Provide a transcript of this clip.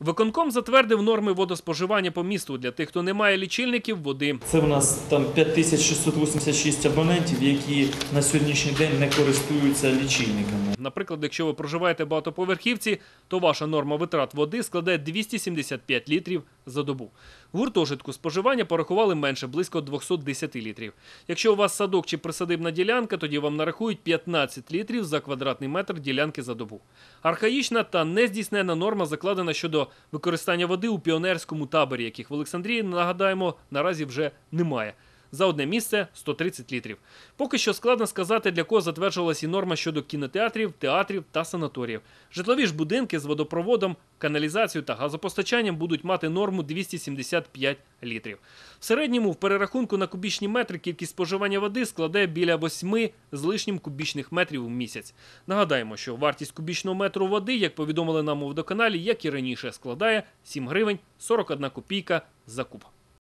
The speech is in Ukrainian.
Виконком затвердив норми водоспоживання по місту для тих, хто не має лічильників води. Це у нас там 5686 абонентів, які на сьогоднішній день не користуються лічильниками. Наприклад, якщо ви проживаєте в багатоповерхівці, то ваша норма витрат води складе 275 літрів за добу. Гуртожитку споживання порахували менше близько 210 літрів. Якщо у вас садок чи присадибна ділянка, тоді вам нарахують 15 літрів за квадратний метр ділянки за добу. Архаїчна та нездійснена норма закладена щодо використання води у піонерському таборі, яких в Олександрії, нагадаємо, наразі вже немає. За одне місце 130 літрів. Поки що складно сказати, для кого затверджувалась і норма щодо кінотеатрів, театрів та санаторіїв. Житлові ж будинки з водопроводом, каналізацією та газопостачанням будуть мати норму 275 літрів. В середньому в перерахунку на кубічні метри кількість споживання води складе біля 8 з лишнім кубічних метрів в місяць. Нагадаємо, що вартість кубічного метру води, як повідомили нам у водоканалі, як і раніше, складає 7 гривень 41 копійка за куб.